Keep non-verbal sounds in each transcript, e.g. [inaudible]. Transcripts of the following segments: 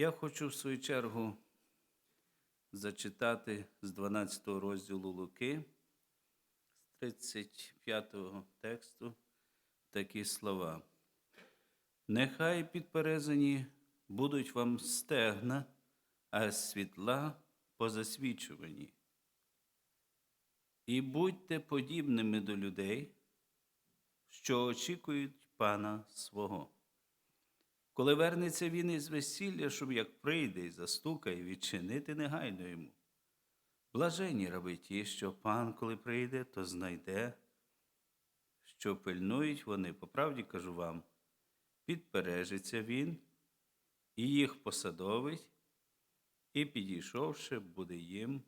Я хочу в свою чергу зачитати з 12 розділу Луки, з 35 тексту такі слова. Нехай підперезані будуть вам стегна, а світла по засвічуванні. І будьте подібними до людей, що очікують пана свого. Коли вернеться він із весілля, щоб як прийде і застукає, відчинити негайно йому. Блажені раби ті, що пан, коли прийде, то знайде, що пильнують вони, по правді кажу вам, підпережиться він, і їх посадовить, і, підійшовши, буде їм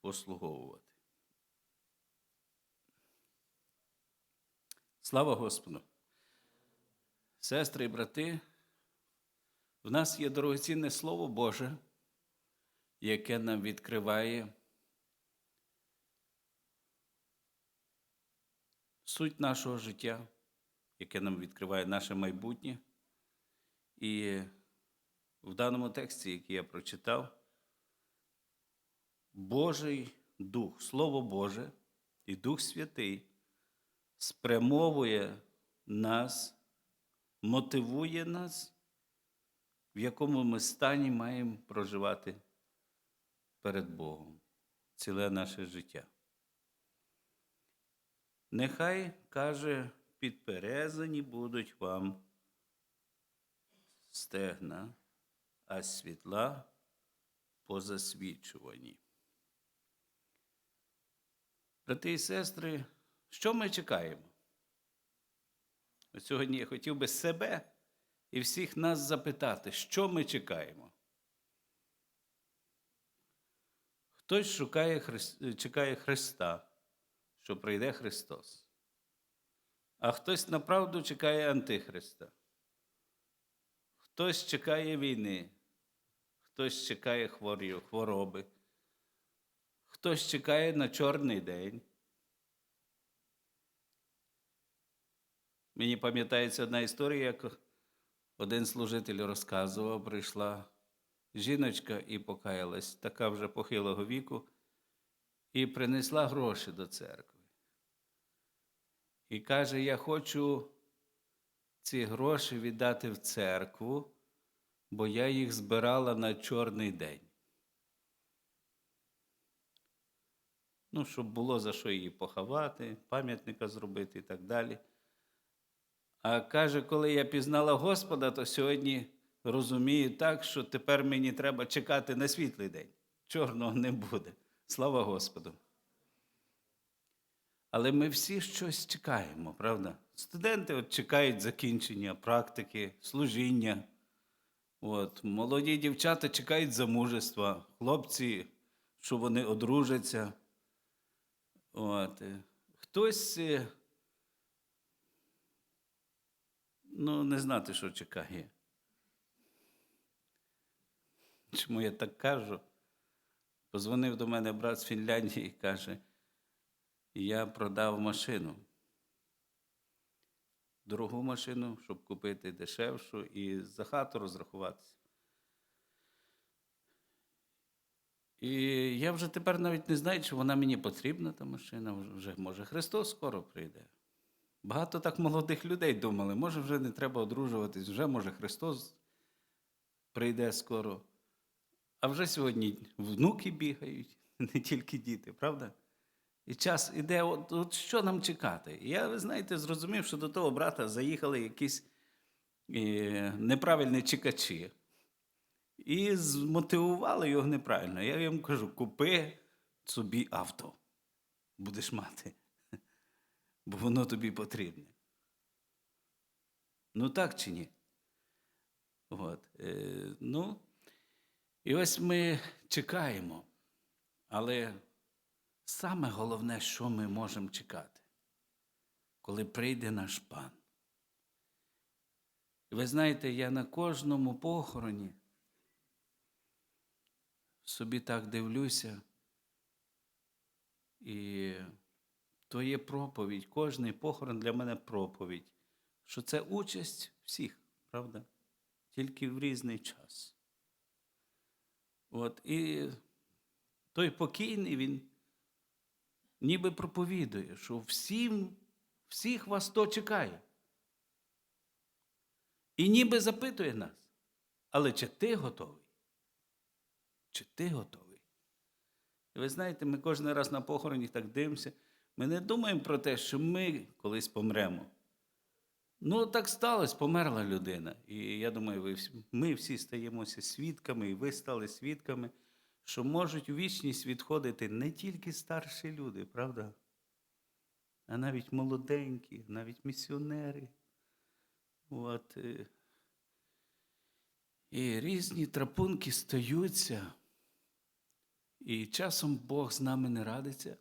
послуговувати. Слава Господу! Сестри і брати, в нас є дорогоцінне Слово Боже, яке нам відкриває суть нашого життя, яке нам відкриває наше майбутнє. І в даному тексті, який я прочитав, Божий Дух, Слово Боже і Дух Святий спрямовує нас мотивує нас, в якому ми стані маємо проживати перед Богом ціле наше життя. Нехай, каже, підперезані будуть вам стегна, а світла по засвічуванні. Брати і сестри, що ми чекаємо? Сьогодні я хотів би себе і всіх нас запитати, що ми чекаємо. Хтось шукає, чекає Христа, що прийде Христос. А хтось направду чекає Антихриста. Хтось чекає війни, хтось чекає хвороби, хтось чекає на чорний день. Мені пам'ятається одна історія, як один служитель розказував, прийшла жіночка і покаялась, така вже похилого віку, і принесла гроші до церкви. І каже: Я хочу ці гроші віддати в церкву, бо я їх збирала на чорний день. Ну, щоб було за що її поховати, пам'ятника зробити і так далі. А каже, коли я пізнала Господа, то сьогодні розумію так, що тепер мені треба чекати на світлий день. Чорного не буде. Слава Господу. Але ми всі щось чекаємо, правда? Студенти от чекають закінчення практики, служіння. От, Молоді дівчата чекають замужества, хлопці, що вони одружаться. От. Хтось е, ну, не знати, що чекає. Чому я так кажу? Позвонив до мене брат з Фінляндії і каже, я продав машину. Дорогу машину, щоб купити дешевшу і за хату розрахуватися. І я вже тепер навіть не знаю, чи вона мені потрібна, та машина. Вже може Христос скоро прийде. Багато так молодих людей думали, може, вже не треба одружуватись, вже може Христос прийде скоро. А вже сьогодні внуки бігають, [laughs] не тільки діти, правда? І час іде, от, от що нам чекати? І я, ви знаєте, зрозумів, що до того брата заїхали якісь е, неправильні чекачі. І змотивували його неправильно. Я йому кажу: купи собі авто, будеш мати бо воно тобі потрібне. Ну так чи ні? От. Е, ну, І ось ми чекаємо. Але саме головне, що ми можемо чекати, коли прийде наш пан. І ви знаєте, я на кожному похороні собі так дивлюся і то є проповідь. Кожний похорон для мене проповідь, що це участь всіх, правда? тільки в різний час. От, і той покійний, він ніби проповідує, що всім, всіх вас то чекає. І ніби запитує нас, але чи ти готовий? Чи ти готовий? І ви знаєте, ми кожен раз на похороні так дивимося. Ми не думаємо про те, що ми колись помремо. Ну, так сталося, померла людина. І я думаю, ви ми всі стаємося свідками, і ви стали свідками, що можуть у вічність відходити не тільки старші люди, правда? А навіть молоденькі, навіть місіонери. От, е, і різні трапунки стаються, і часом Бог з нами не радиться.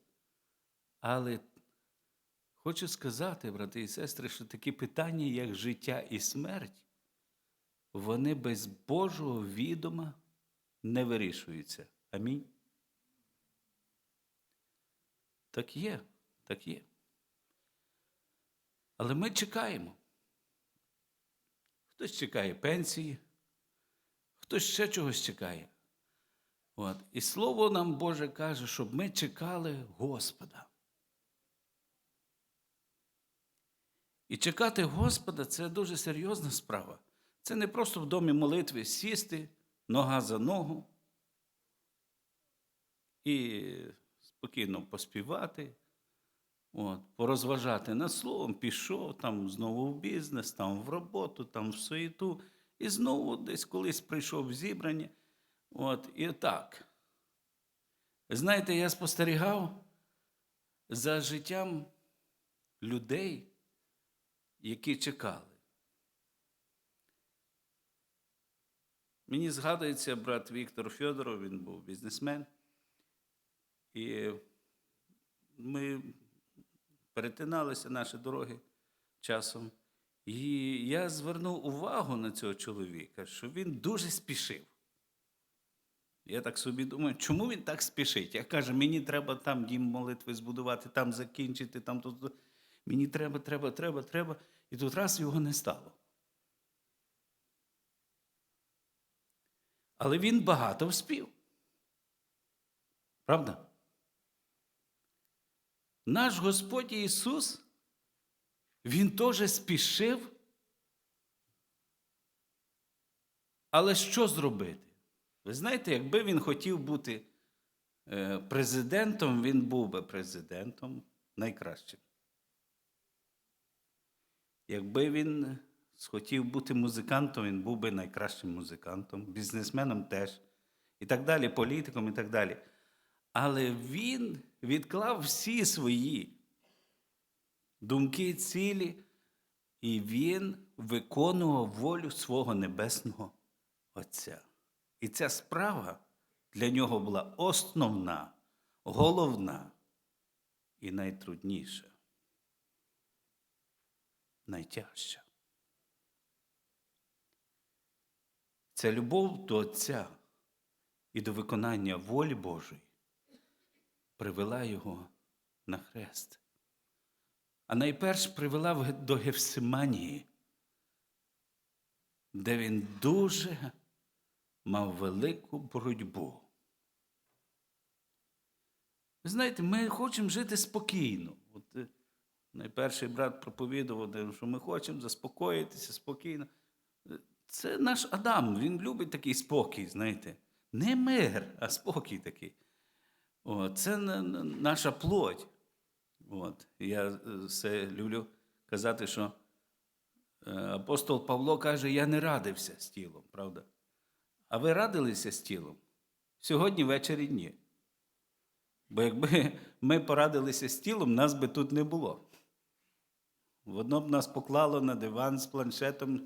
Але хочу сказати, брати і сестри, що такі питання, як життя і смерть, вони без Божого відома не вирішуються. Амінь. Так є, так є. Але ми чекаємо. Хтось чекає пенсії, хтось ще чогось чекає. От. І слово нам Боже каже, щоб ми чекали Господа. І чекати Господа це дуже серйозна справа. Це не просто в домі молитви сісти, нога за ногу і спокійно поспівати, от, порозважати над словом, пішов там знову в бізнес, там в роботу, там в суєту, і знову десь колись прийшов в зібрання. От, і так. Знаєте, я спостерігав за життям людей, які чекали. Мені згадується брат Віктор Фьодоров, він був бізнесмен. І ми перетиналися наші дороги часом. І я звернув увагу на цього чоловіка, що він дуже спішив. Я так собі думаю, чому він так спішить? Я кажу, мені треба там дім молитви збудувати, там закінчити, там тут. Мені треба, треба, треба, треба. І тут раз його не стало. Але він багато вспів. Правда? Наш Господь Ісус, Він теж спішив. Але що зробити? Ви знаєте, якби він хотів бути е, президентом, він був би президентом найкращим. Якби він схотів бути музикантом, він був би найкращим музикантом, бізнесменом теж, і так далі, політиком і так далі. Але він відклав всі свої думки, цілі, і він виконував волю свого небесного Отця. І ця справа для нього була основна, головна і найтрудніша, найтяжча. Ця любов до Отця і до виконання волі Божої привела його на хрест. А найперш привела до Гефсиманії, де він дуже мав велику боротьбу. Ви знаєте, ми хочемо жити спокійно. От е, найперший брат проповідував, що ми хочемо заспокоїтися спокійно. Це наш Адам, він любить такий спокій, знаєте. Не мир, а спокій такий. О, це на- на- наша плоть. От. Я е, все люблю казати, що е, апостол Павло каже, я не радився з тілом, правда? А ви радилися з тілом? Сьогодні ввечері ні. Бо якби ми порадилися з тілом, нас би тут не було. Воно б нас поклало на диван з планшетом,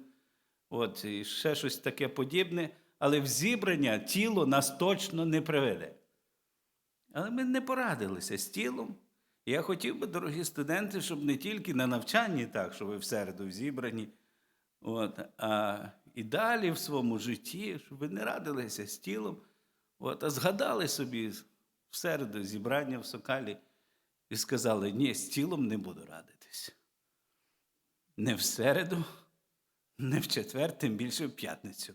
от, і ще щось таке подібне, але в зібрання тіло нас точно не приведе. Але ми не порадилися з тілом. Я хотів би, дорогі студенти, щоб не тільки на навчанні, так, що ви в середу в зібранні, от, а і далі в своєму житті, щоб ви не радилися з тілом, от, а згадали собі в середу зібрання в Сокалі і сказали, ні, з тілом не буду радитись. Не в середу, Не в четвер, тим більше в п'ятницю.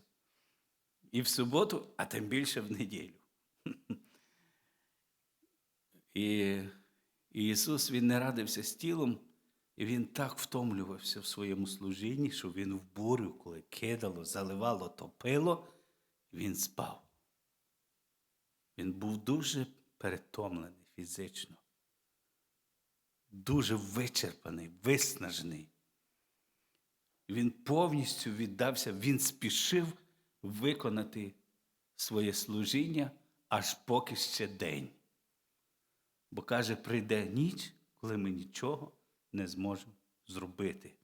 І в суботу, а тим більше в неділю. І Ісус Він не радився з тілом, і Він так втомлювався в своєму служінні, що Він в бурю, коли кидало, заливало, топило, Він спав. Він був дуже перетомлений фізично, дуже вичерпаний, виснажений. Він повністю віддався, він спішив виконати своє служіння аж поки ще день. Бо каже, прийде ніч, коли ми нічого не зможемо зробити.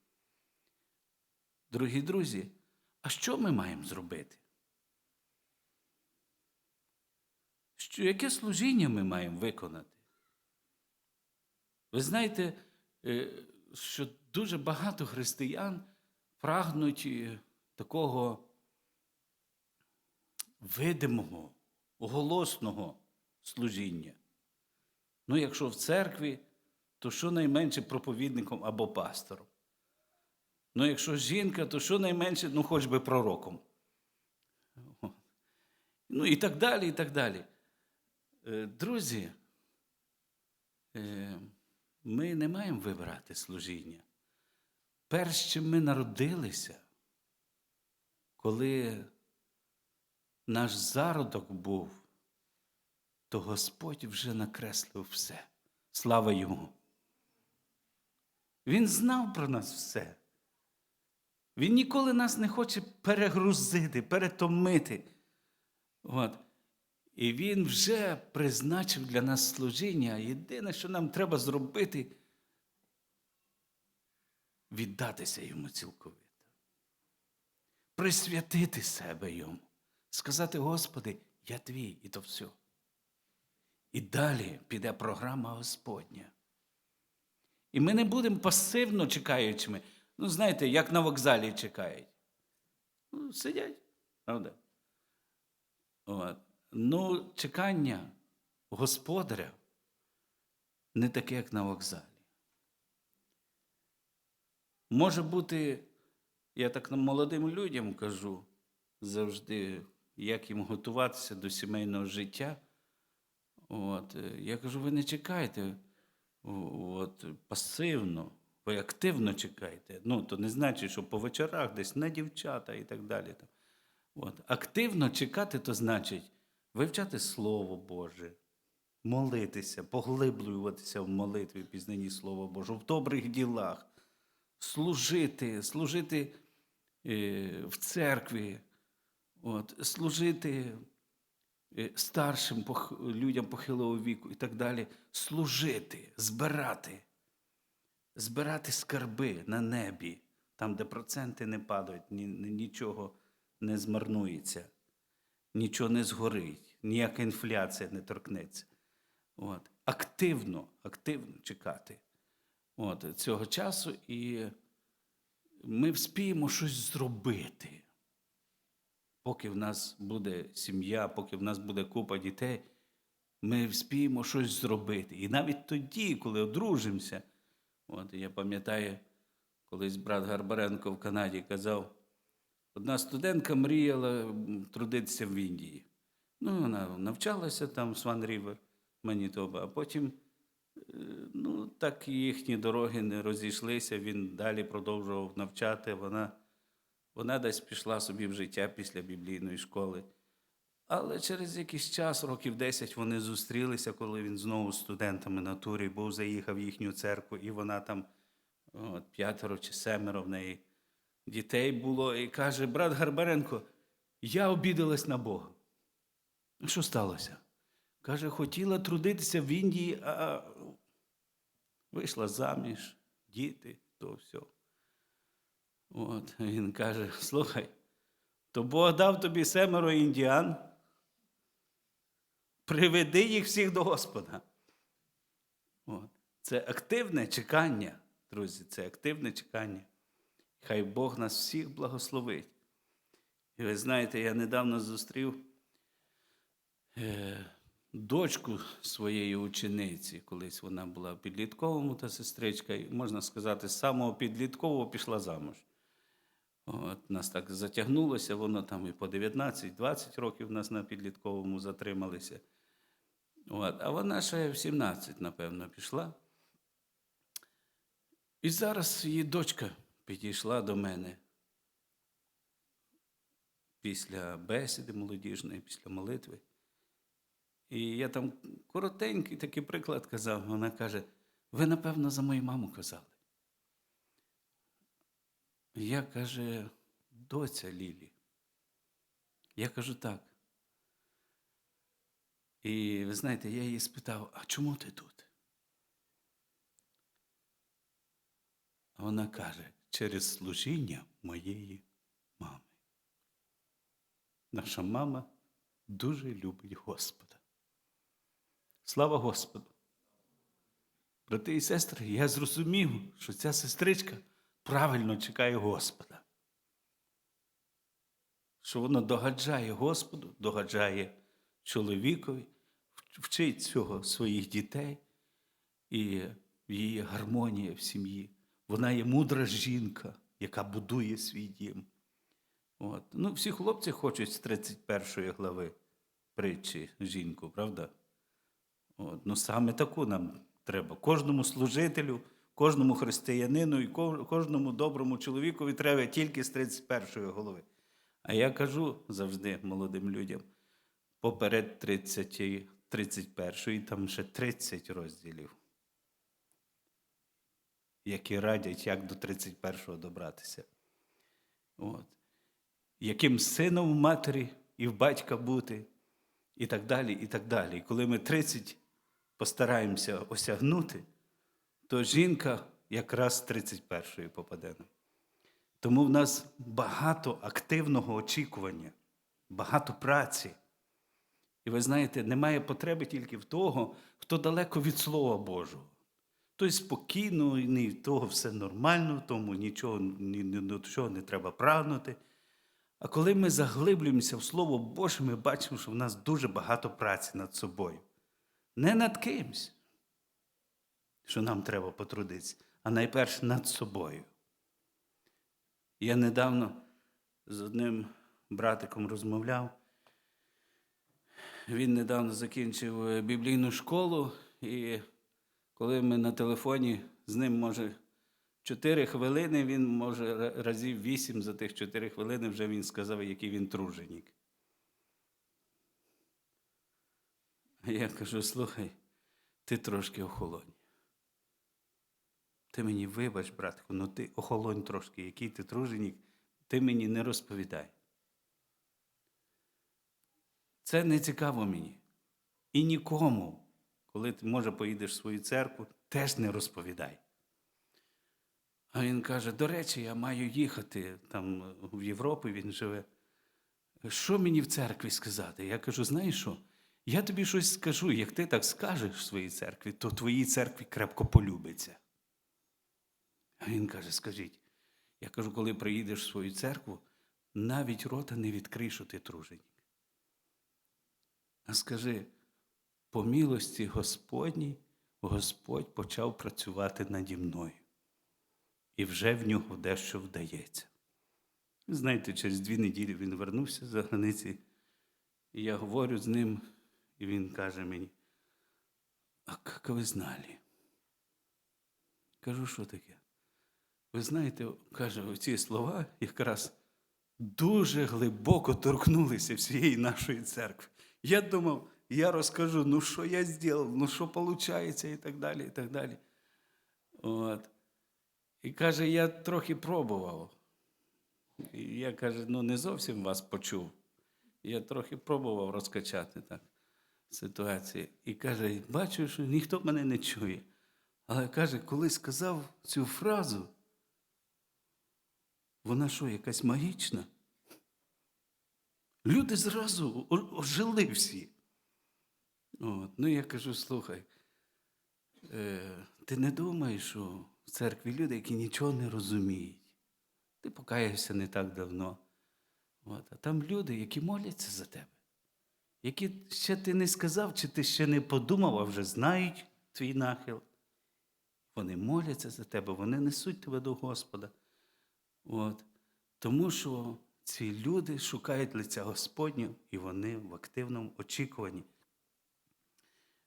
Дорогі друзі, а що ми маємо зробити? Що, Яке служіння ми маємо виконати? Ви знаєте, е, що дуже багато християн прагнуть е, такого видимого, голосного служіння. Ну, якщо в церкві, то щонайменше проповідником або пастором. Ну, якщо жінка, то щонайменше, ну, хоч би пророком. Ну і так далі, і так далі. Е, Друзі, е, ми не маємо вибирати служіння. Перш чим ми народилися, коли наш зародок був, то Господь вже накреслив все. Слава йому. Він знав про нас все. Він ніколи нас не хоче перегрузити, перетомити. От. І Він вже призначив для нас служіння. Єдине, що нам треба зробити, віддатися йому цілковито. Присвятити себе йому. Сказати, Господи, я твій, і то все. І далі піде програма Господня. І ми не будемо пасивно чекаючими. Ну, знаєте, як на вокзалі чекають. Ну, сидять, правда? От. Ну, чекання господаря не таке, як на вокзалі. Може бути, я так молодим людям кажу завжди, як їм готуватися до сімейного життя. От, е, я кажу, ви не чекайте от, пасивно, ви активно чекайте. Ну, то не значить, що по вечорах десь на дівчата і так далі. От. Активно чекати, то значить вивчати Слово Боже, молитися, поглиблюватися в молитві, пізнанні Слова Божого, в добрих ділах, служити, служити е, в церкві, от, служити е, старшим людям похилого віку і так далі, служити, збирати, збирати скарби на небі, там, де проценти не падають, ні, ні- нічого не змарнується, нічого не згорить, ніяка інфляція не торкнеться. От. Активно, активно чекати от, цього часу, і ми вспіємо щось зробити. Поки в нас буде сім'я, поки в нас буде купа дітей, ми вспіємо щось зробити. І навіть тоді, коли одружимося, от я пам'ятаю, колись брат Гарбаренко в Канаді казав, одна студентка мріяла трудитися в Індії. Ну, вона навчалася там в Сван Рівер, Манітоба, а потім ну, так їхні дороги не розійшлися, він далі продовжував навчати. Вона, вона десь пішла собі в життя після біблійної школи. Але через якийсь час, років 10, вони зустрілися, коли він знову з студентами на турі був, заїхав в їхню церкву, і вона там от, п'ятеро чи семеро в неї дітей було. І каже: брат Гарбаренко, я обідалась на Бога. «Ну, Що сталося? Каже, хотіла трудитися в Індії, а вийшла заміж, діти, то все. От, він каже: слухай, то Бог дав тобі семеро індіан, приведи їх всіх до Господа. От. Це активне чекання, друзі, це активне чекання. Хай Бог нас всіх благословить. І ви знаєте, я недавно зустрів е, дочку своєї учениці, колись вона була підлітковому та сестричка, і, можна сказати, з самого підліткового пішла замуж. От, нас так затягнулося, воно там і по 19-20 років нас на підлітковому затрималися. От, а вона ще в 17, напевно, пішла. І зараз її дочка підійшла до мене після бесіди молодіжної, після молитви. І я там коротенький такий приклад казав. Вона каже: ви, напевно, за мою маму казали. Я каже, доця Лілі. Я кажу так. І ви знаєте, я її спитав, а чому ти тут? Вона каже, через служіння моєї мами. Наша мама дуже любить Господа. Слава Господу! Брати і сестри, я зрозумів, що ця сестричка правильно чекає Господа. Що вона догаджає Господу, догаджає чоловікові, вчить цього своїх дітей і її гармонія в сім'ї. Вона є мудра жінка, яка будує свій дім. От. Ну, всі хлопці хочуть з 31 глави притчі жінку, правда? От. Ну, саме таку нам треба. Кожному служителю, кожному християнину і кожному доброму чоловікові треба тільки з 31 голови. А я кажу завжди молодим людям: поперед 30, 31 там ще 30 розділів, які радять, як до 31-го добратися. От. Яким сином в матері і в батька бути, і так далі, і так далі. І коли ми 30 постараємося осягнути, то жінка якраз з 31-ї попаде. Тому в нас багато активного очікування, багато праці. І ви знаєте, немає потреби тільки в того, хто далеко від Слова Божого. Той спокійно, і в того все нормально, тому нічого, ні, ні до не треба прагнути. А коли ми заглиблюємося в Слово Боже, ми бачимо, що в нас дуже багато праці над собою. Не над кимсь, що нам треба потрудитися, а найперше над собою. Я недавно з одним братиком розмовляв. Він недавно закінчив е, біблійну школу, і коли ми на телефоні з ним, може, 4 хвилини, він може разів 8 за тих 4 хвилини вже він сказав, який він труженик. А [laughs] я кажу: слухай, ти трошки охолонь. Ти мені вибач, братку, ну ти охолонь трошки, який ти труженик, ти мені не розповідай. Це не цікаво мені. І нікому, коли ти, може, поїдеш в свою церкву, теж не розповідай. А він каже: до речі, я маю їхати там в Європу, він живе. Що мені в церкві сказати? Я кажу: знаєш що? Я тобі щось скажу, як ти так скажеш в своїй церкві, то твоїй церкві крепко полюбиться. А він каже: скажіть, я кажу, коли приїдеш в свою церкву, навіть рота не відкрий, що ти труженик. А скажи, по милості Господній Господь почав працювати наді мною. І вже в нього дещо вдається. Знаєте, через дві неділі він вернувся за границі, і я говорю з ним, і він каже мені, а як ви знали? Кажу, що таке? Ви знаєте, каже, ці слова якраз дуже глибоко торкнулися всієї нашої церкви. Я думав, я розкажу, ну що я зробив, ну що виходить, і так далі, і так далі. От. І каже, я трохи пробував. І я каже, ну не зовсім вас почув. Я трохи пробував розкачати так ситуацію. І каже, бачу, що ніхто мене не чує. Але каже, коли сказав цю фразу, вона що, якась магічна? Люди зразу ожили всі. От. Ну, я кажу, слухай, е, ти не думаєш, що в церкві люди, які нічого не розуміють. Ти покаявся не так давно. От. А там люди, які моляться за тебе, які ще ти не сказав, чи ти ще не подумав, а вже знають твій нахил. Вони моляться за тебе, вони несуть тебе до Господа. От. Тому що ці люди шукають лиця Господнього, і вони в активному очікуванні.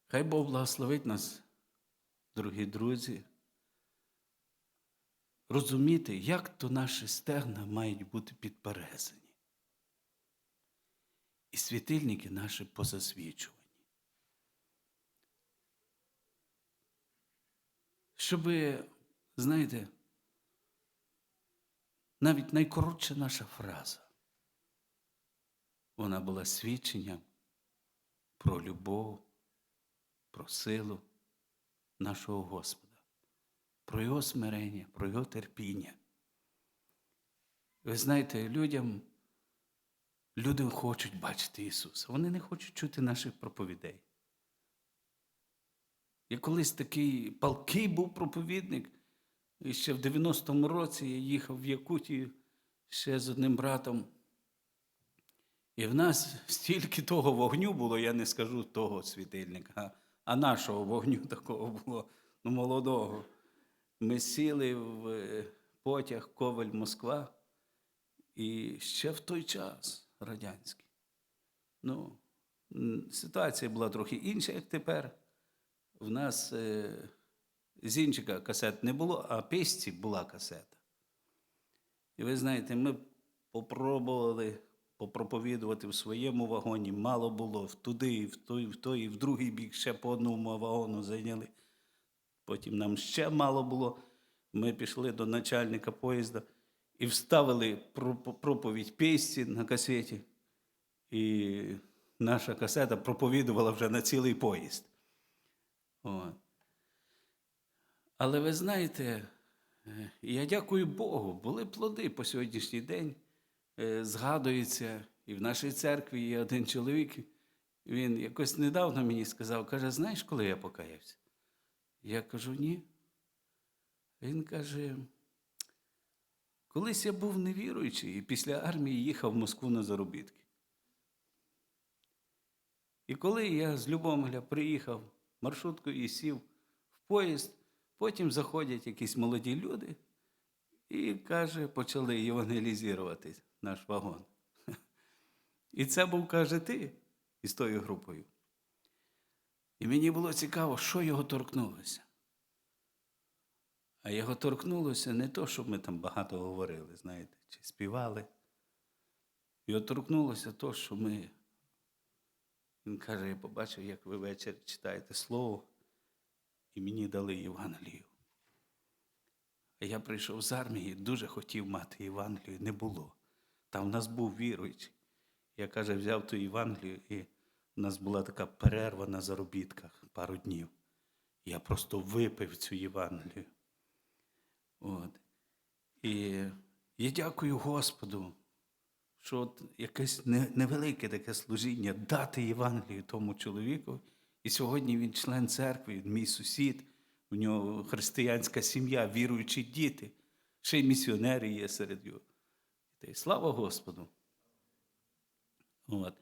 Хай Бог благословить нас, дорогі друзі, розуміти, як то наші стегна мають бути підперезані. І світильники наші позасвічувані. Щоб, знаєте, навіть найкоротша наша фраза, вона була свідченням про любов, про силу нашого Господа, про Його смирення, про Його терпіння. Ви знаєте, людям, люди хочуть бачити Ісуса, вони не хочуть чути наших проповідей. Я колись такий палкий був проповідник, і ще в 90-му році я їхав в Якутію ще з одним братом. І в нас стільки того вогню було, я не скажу того світильника, а нашого вогню [laughs] такого було, ну, молодого. Ми сіли в е, потяг Коваль Москва, і ще в той час радянський. Ну, ситуація була трохи інша, як тепер. В нас е, зінчика касет не було, а пісці була касета. І ви знаєте, ми попробували попроповідувати в своєму вагоні, мало було в туди, і в той, в той, і в другий бік ще по одному вагону зайняли. Потім нам ще мало було. Ми пішли до начальника поїзда і вставили проповідь пісці на касеті. І наша касета проповідувала вже на цілий поїзд. От. Але ви знаєте, е, я дякую Богу, були плоди по сьогоднішній день. Е, Згадується, і в нашій церкві є один чоловік. Він якось недавно мені сказав, каже, знаєш, коли я покаявся? Я кажу, ні. Він каже, колись я був невіруючий і після армії їхав в Москву на заробітки. І коли я з Любомеля приїхав маршруткою і сів в поїзд, потім заходять якісь молоді люди і, каже, почали євангелізувати наш вагон. [laughs] І це був, каже, ти із тою групою. І мені було цікаво, що його торкнулося. А його торкнулося не то, щоб ми там багато говорили, знаєте, чи співали. Його торкнулося то, що ми. Він каже, я побачив, як ви ввечері читаєте слово, і мені дали Євангелію. А я прийшов з армії, дуже хотів мати Євангелію, не було. Там в нас був віруючий. Я каже, взяв ту Євангелію, і в нас була така перерва на заробітках пару днів. Я просто випив цю Євангелію. От. І я дякую Господу, що от якесь невелике таке служіння дати Євангелію тому чоловіку. І сьогодні він член церкви, мій сусід, у нього християнська сім'я, віруючі діти, ще й місіонери є серед його. Слава Господу! От.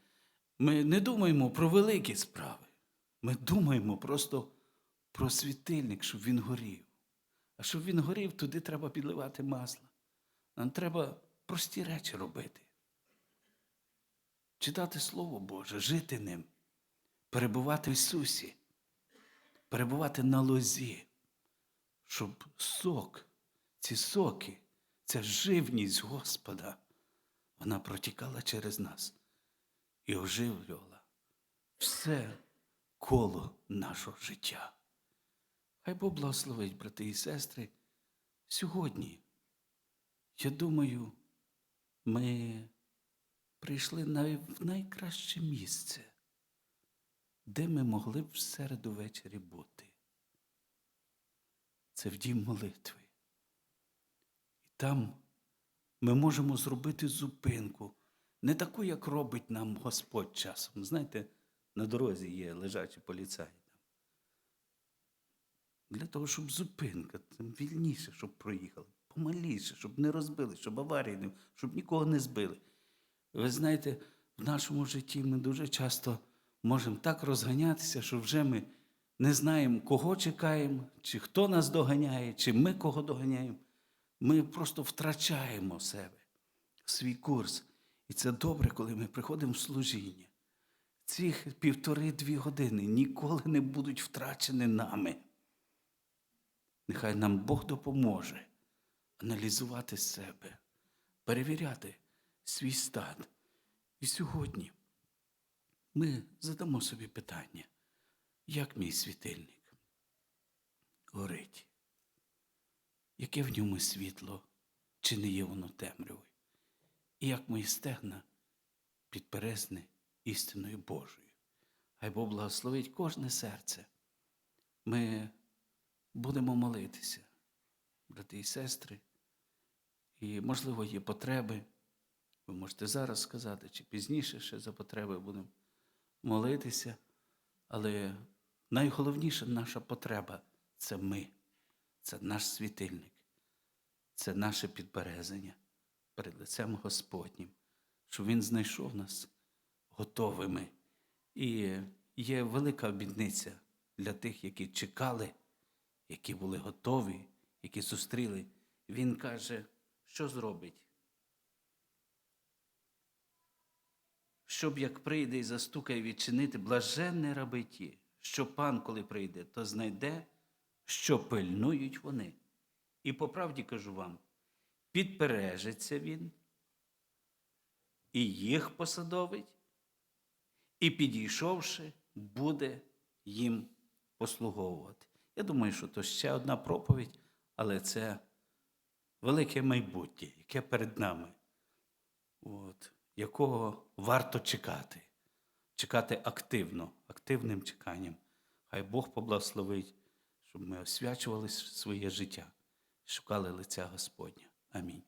Ми не думаємо про великі справи. Ми думаємо просто про світильник, щоб він горів. А щоб він горів, туди треба підливати масло. Нам треба прості речі робити. Читати Слово Боже, жити ним, перебувати в Ісусі, перебувати на лозі, щоб сок, ці соки, ця живність Господа, вона протікала через нас і оживлювала все коло нашого життя. Хай Бог благословить, брати і сестри. Сьогодні, я думаю, ми прийшли в найкраще місце, де ми могли б в середу ввечері бути. Це в дім молитви. І там ми можемо зробити зупинку, не таку, як робить нам Господь часом. Знаєте, на дорозі є лежачі поліцаї. Для того, щоб зупинка, там вільніше, щоб проїхали, помаліше, щоб не розбили, щоб аварії не, щоб нікого не збили. Ви знаєте, в нашому житті ми дуже часто можемо так розганятися, що вже ми не знаємо, кого чекаємо, чи хто нас доганяє, чи ми кого доганяємо. Ми просто втрачаємо себе. свій курс. І це добре, коли ми приходимо в служіння. Цих півтори-дві години ніколи не будуть втрачені нами. Нехай нам Бог допоможе аналізувати себе, перевіряти свій стан. І сьогодні ми задамо собі питання, як мій світильник горить, яке в ньому світло, чи не є воно темрявою, і як мої стегна підпересне істиною Божою. Хай Бог благословить кожне серце. Ми будемо молитися, брати і сестри, і, можливо, є потреби. Ви можете зараз сказати, чи пізніше ще за потреби будемо молитися. Але найголовніша наша потреба це ми, це наш світильник, це наше підберезення перед лицем Господнім, щоб Він знайшов нас готовими. І є велика обідниця для тих, які чекали, які були готові, які зустріли. Він каже, що зробить? Щоб як прийде і застукає відчинити, блаженне раби ті, що пан, коли прийде, то знайде, що пильнують вони. І по правді кажу вам, підпережеться він, і їх посадовить, і підійшовши, буде їм послуговувати. Я думаю, що то ще одна проповідь, але це велике майбутнє, яке перед нами, от, якого варто чекати, чекати активно, активним чеканням. Хай Бог поблагословить, щоб ми освячували своє життя, шукали лиця Господня. Амінь.